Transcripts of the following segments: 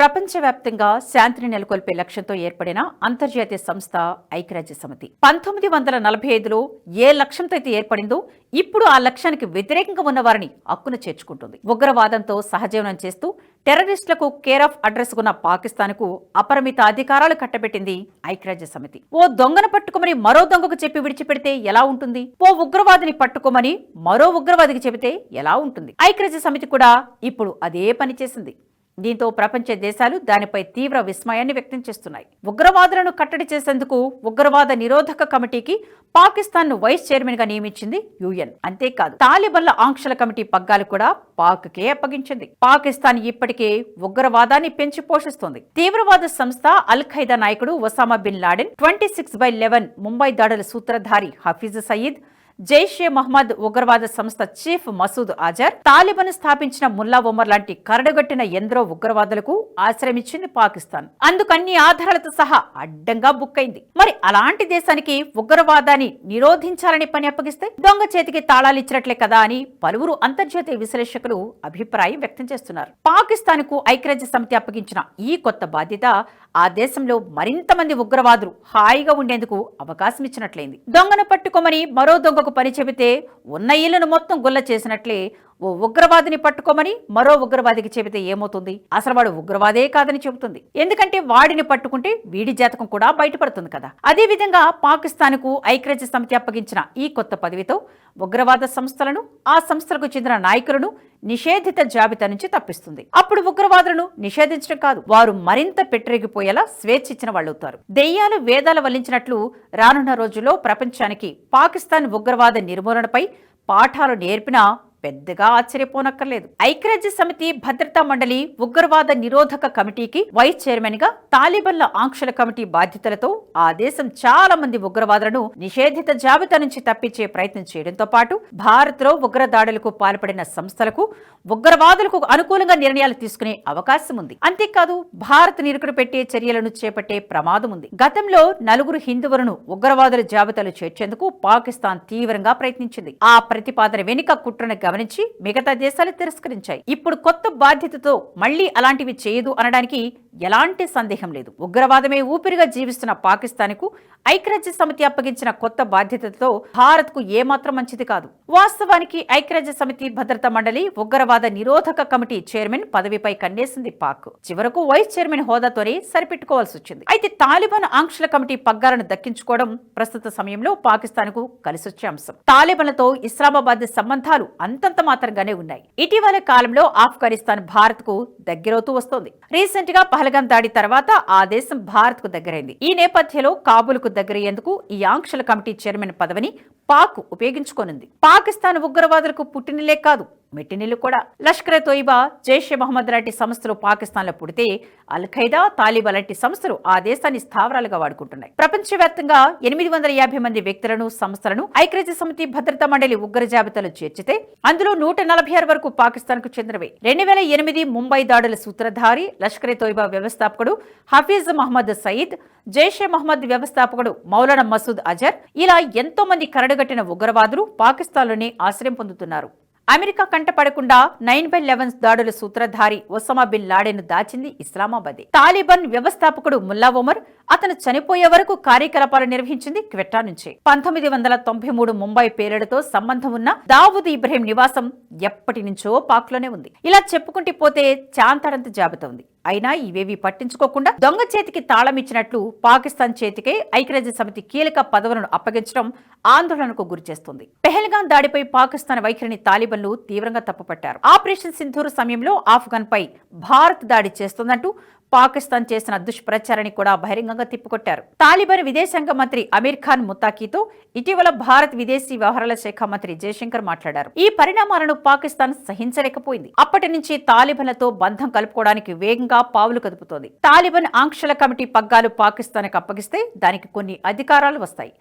ప్రపంచవ్యాప్తంగా శాంతిని నెలకొల్పే లక్ష్యంతో ఏర్పడిన అంతర్జాతీయ సంస్థ ఐక్యరాజ్య సమితి పంతొమ్మిది వందల నలభై ఐదులో ఏ లక్ష్యంతో అయితే ఏర్పడిందో ఇప్పుడు ఆ లక్ష్యానికి వ్యతిరేకంగా ఉన్న వారిని హక్కును చేర్చుకుంటుంది. ఉగ్రవాదంతో సహజీవనం చేస్తూ టెర్రరిస్టులకు కేర్ ఆఫ్ అడ్రస్ ఉన్న పాకిస్తాన్కు అపరిమిత అధికారాలు కట్టబెట్టింది ఐక్యరాజ్య సమితి ఓ దొంగను పట్టుకోమని మరో దొంగకు చెప్పి విడిచిపెడితే ఎలా ఉంటుంది? ఓ ఉగ్రవాదిని పట్టుకోమని మరో ఉగ్రవాదికి చెబితే ఎలా ఉంటుంది? ఐక్యరాజ్య సమితి కూడా ఇప్పుడు అదే పని చేసింది. దీంతో ప్రపంచ దేశాలు దానిపై తీవ్ర విస్మయాన్ని వ్యక్తం చేస్తున్నాయి. ఉగ్రవాదులను కట్టడి చేసేందుకు ఉగ్రవాద నిరోధక కమిటీకి పాకిస్తాన్ను వైస్ చైర్మన్గా నియమించింది యుఎన్. అంతేకాదు తాలిబన్ల ఆంక్షల కమిటీ పగ్గాలు కూడా పాక్కే అప్పగించింది. పాకిస్తాన్ ఇప్పటికే ఉగ్రవాదాన్ని పెంచి పోషిస్తోంది. తీవ్రవాద సంస్థ అల్ ఖైదా నాయకుడు Osama bin Laden twenty six by eleven Mumbai దాడుల సూత్రధారి హఫీజ్ సయీద్ జైషే మహ్మద్ ఉగ్రవాద సంస్థ చీఫ్ మసూద్ అజర్ తాలిబాన్ స్థాపించిన ముల్లా ఒమర్ లాంటి కరడుగట్టిన ఎందరో ఉగ్రవాదులకు ఆశ్రమించింది పాకిస్తాన్. అందుకన్ని ఆధారాలతో సహా అడ్డంగా బుక్ అయింది. మరి అలాంటి దేశానికి ఉగ్రవాదాన్ని నిరోధించాలని పని అప్పగిస్తే దొంగ చేతికి తాళాలు ఇచ్చినట్లే కదా అని పలువురు అంతర్జాతీయ విశ్లేషకులు అభిప్రాయం వ్యక్తం చేస్తున్నారు. పాకిస్తాన్కు ఐక్యరాజ్య సమితి అప్పగించిన ఈ కొత్త బాధ్యత ఆ దేశంలో మరింత మంది ఉగ్రవాదులు హాయిగా ఉండేందుకు అవకాశం ఇచ్చినట్లయింది. దొంగను పట్టుకోమని మరో దొంగకు పని చెబితే ఉన్న ఇళ్ళను మొత్తం గుల్ల చేసినట్లే ఓ ఉగ్రవాదిని పట్టుకోమని మరో ఉగ్రవాదికి చెబితే ఏమవుతుంది? అసలు వాడు ఉగ్రవాదే కాదని చెబుతుంది. ఎందుకంటే వాడిని పట్టుకుంటే వీడి జాతకం కూడా బయటపడుతుంది కదా. అదే విధంగా పాకిస్తాన్కు ఐక్యరాజ్య సమితి అప్పగించిన ఈ కొత్త పదవితో ఉగ్రవాద సంస్థలను ఆ సంస్థలకు చెందిన నాయకులను నిషేధిత జాబితా నుంచి తప్పిస్తుంది. అప్పుడు ఉగ్రవాదులను నిషేధించడం కాదు వారు మరింత పెట్టిరిగిపోయేలా స్వేచ్ఛ ఇచ్చిన వాళ్ళవుతారు. దెయ్యాలు వేదాలు వల్లించినట్లు రానున్న రోజుల్లో ప్రపంచానికి పాకిస్తాన్ ఉగ్రవాద నిర్మూలనపై పాఠాలు నేర్పినా పెద్దగా ఆశ్చర్యపోనక్కర్లేదు. ఐక్యరాజ్య సమితి భద్రతా మండలి ఉగ్రవాద నిరోధక కమిటీకి వైస్ చైర్మన్గా తాలిబన్ల ఆంక్షల కమిటీ బాధ్యతలతో ఆ దేశం చాలా మంది ఉగ్రవాదులను నిషేధిత జాబితా నుంచి తప్పించే ప్రయత్నం చేయడంతో పాటు భారత్లో ఉగ్ర దాడులకు పాల్పడిన సంస్థలకు ఉగ్రవాదులకు అనుకూలంగా నిర్ణయాలు తీసుకునే అవకాశం ఉంది. అంతేకాదు భారత్ నిరుకుడు పెట్టే చర్యలను చేపట్టే ప్రమాదం ఉంది. గతంలో నలుగురు హిందువులను ఉగ్రవాదుల జాబితాలు చేర్చేందుకు పాకిస్తాన్ తీవ్రంగా ప్రయత్నించింది. ఆ ప్రతిపాదన వెనుక కుట్రను గమనించి మిగతా దేశాలు తిరస్కరించాయి. ఇప్పుడు కొత్త బాధ్యతతో మళ్ళీ అలాంటివి చేయదు అనడానికి ఎలాంటి సందేహం లేదు. ఉగ్రవాదమే ఊపిరిగా జీవిస్తున్న పాకిస్తాన్కు ఐక్యరాజ్య సమితి అప్పగించిన కొత్త బాధ్యతతో భారత్కు ఏమాత్రం మంచిది కాదు. వాస్తవానికి ఐక్యరాజ్య సమితి భద్రతా మండలి ఉగ్రవాద నిరోధక కమిటీ చైర్మన్ పదవిపై కన్నేసింది పాక్. చివరకు వైస్ చైర్మన్ హోదాతోనే సరిపెట్టుకోవాల్సి వచ్చింది. అయితే తాలిబాన్ ఆంక్షల కమిటీ పగ్గాలను దక్కించుకోవడం ప్రస్తుత సమయంలో పాకిస్తాన్కు కలిసొచ్చే అంశం. తాలిబాన్లతో ఇస్లామాబాద్ సంబంధాలు అంతంత మాత్రంగానే ఉన్నాయి. ఇటీవల కాలంలో ఆఫ్ఘనిస్తాన్ భారత్కు దగ్గరవుతూ వస్తోంది. రీసెంట్గా పహల్గాం దాడి తర్వాత ఆ దేశం భారత్కు దగ్గరైంది. ఈ నేపథ్యంలో కాబూల్కు దగ్గరయ్యేందుకు ఈ ఆంక్షల కమిటీ చైర్మన్ పదవిని పాక్ ఉపయోగించుకోనుంది. పాకిస్తాన్ ఉగ్రవాదులకు పుట్టినలే కాదు మెట్టినిల్లు కూడా. లష్కర్ తోయిబా జైషే మహమ్మద్ లాంటి సంస్థలు పాకిస్తాన్లో పుడితే అల్ ఖైదా తాలిబా లాంటి సంస్థలు ఆ దేశాన్ని స్థావరాలుగా వాడుకుంటున్నాయి. ప్రపంచవ్యాప్తంగా ఎనిమిది వందల యాభై మంది వ్యక్తులను సంస్థలను ఐక్యరాజ్య సమితి భద్రతా మండలి ఉగ్ర జాబితాలో చేర్చితే అందులో నూట నలభై ఆరు వరకు పాకిస్తాన్కు చెందినవే. రెండు వేల ఎనిమిది ముంబై దాడుల సూత్రధారి లష్కర్ తోయిబా వ్యవస్థాపకుడు హఫీజ్ మహమ్మద్ సయీద్ జైషే మహమ్మద్ వ్యవస్థాపకుడు మౌలానా మసూద్ అజర్ ఇలా ఎంతో మంది కరడుగట్టిన ఉగ్రవాదులు పాకిస్తాన్లోనే ఆశ్రయం పొందుతున్నారు. అమెరికా కంటపడకుండా నైన్ బై లెవెన్ దాడుల సూత్రధారి ఒసమా బిన్ లాడెన్ దాచింది ఇస్లామాబాదే. తాలిబాన్ వ్యవస్థాపకుడు ముల్లా ఒమర్ అతను చనిపోయే వరకు కార్యకలాపాలు నిర్వహించింది క్వెట్టా నుంచే. పంతొమ్మిది వందల తొంభై మూడు ముంబై పేలుడుతో సంబంధం ఉన్న దావూద్ ఇబ్రహీం నివాసం ఎప్పటి నుంచో పాక్లోనే ఉంది. ఇలా చెప్పుకుంటే పోతే చాంతాడంత జాబితా ఉంది అయినా ఇవేవి పట్టించుకోకుండా దొంగ చేతికి తాళం ఇచ్చినట్లు పాకిస్తాన్ చేతికే ఐక్యరాజ్య సమితి కీలక పదవులను అప్పగించడం ఆందోళనకు గురిచేస్తుంది. పెహల్గాన్ దాడిపై పాకిస్తాన్ వైఖరిని తాలిబన్లు తీవ్రంగా తప్పుపట్టారు. ఆపరేషన్ సింధూర్ సమయంలో ఆఫ్ఘన్ పై భారత్ దాడి చేస్తోందంటూ పాకిస్తాన్ చేసిన దుష్ప్రచారాన్ని కూడా బహిరంగంగా తిప్పికొట్టారు. తాలిబాన్ విదేశాంగ మంత్రి అమీర్ ఖాన్ ముతాకీతో ఇటీవల భారత్ విదేశీ వ్యవహారాల శాఖ మంత్రి జయశంకర్ మాట్లాడారు. ఈ పరిణామాలను పాకిస్తాన్ సహించలేకపోయింది. అప్పటి నుంచి తాలిబాన్లతో బంధం కలుపుకోవడానికి వేగంగా పావులు కదుపుతోంది. తాలిబాన్ ఆంక్షల కమిటీ పగ్గాలు పాకిస్తాన్కి అప్పగిస్తే దానికి కొన్ని అధికారాలు వస్తాయి.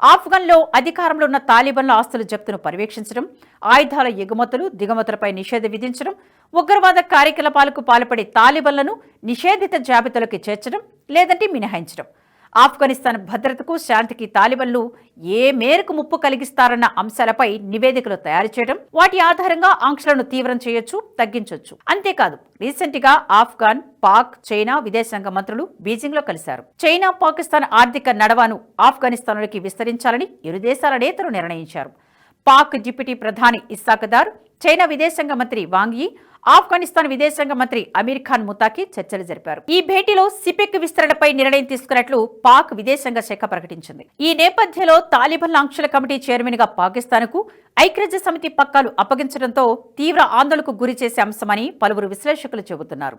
ఆఫ్ఘన్లో అధికారంలో ఉన్న తాలిబన్ల ఆస్తుల జప్తును పర్యవేక్షించడం ఆయుధాల ఎగుమతులు దిగుమతులపై నిషేధం విధించడం ఉగ్రవాద కార్యకలాపాలకు పాల్పడే తాలిబన్లను నిషేధిత జాబితాలోకి చేర్చడం లేదంటే మినహాయించడం. ఆఫ్ఘనిస్తాన్ భద్రతకు శాంతికి తాలిబన్లు ఏ మేరకు ముప్పు కలిగిస్తారన్న అంశాలపై నివేదికలు తయారు చేయడం వాటి ఆధారంగా ఆంక్షలను తీవ్రం చేయొచ్చు తగ్గించవచ్చు అంతేకాదు రీసెంట్గా ఆఫ్ఘాన్ పాక్ చైనా విదేశాంగ మంత్రులు బీజింగ్లో కలిశారు. చైనా పాకిస్తాన్ ఆర్థిక నడవను ఆఫ్ఘనిస్తాన్లోకి విస్తరించాలని ఇరు దేశాల నేతలు నిర్ణయించారు. పాక్ డిప్యూటీ ప్రధాని ఇస్సాకదార్ చైనా విదేశాంగ మంత్రి వాంగ్యీ ఆఫ్ఘనిస్తాన్ విదేశాంగ మంత్రి అమీర్ ఖాన్ ముతాకి చర్చలు జరిపారు. ఈ భేటీలో సిపెక్ విస్తరణపై నిర్ణయం తీసుకున్నట్లు పాక్ విదేశాంగ శాఖ ప్రకటించింది. ఈ నేపథ్యంలో తాలిబన్ ఆంక్షల కమిటీ చైర్మన్గా పాకిస్తాన్కు ఐక్యరాజ్య సమితి పక్కాలు అప్పగించడంతో తీవ్ర ఆందోళనకు గురి చేసే అంశమని పలువురు విశ్లేషకులు చెబుతున్నారు.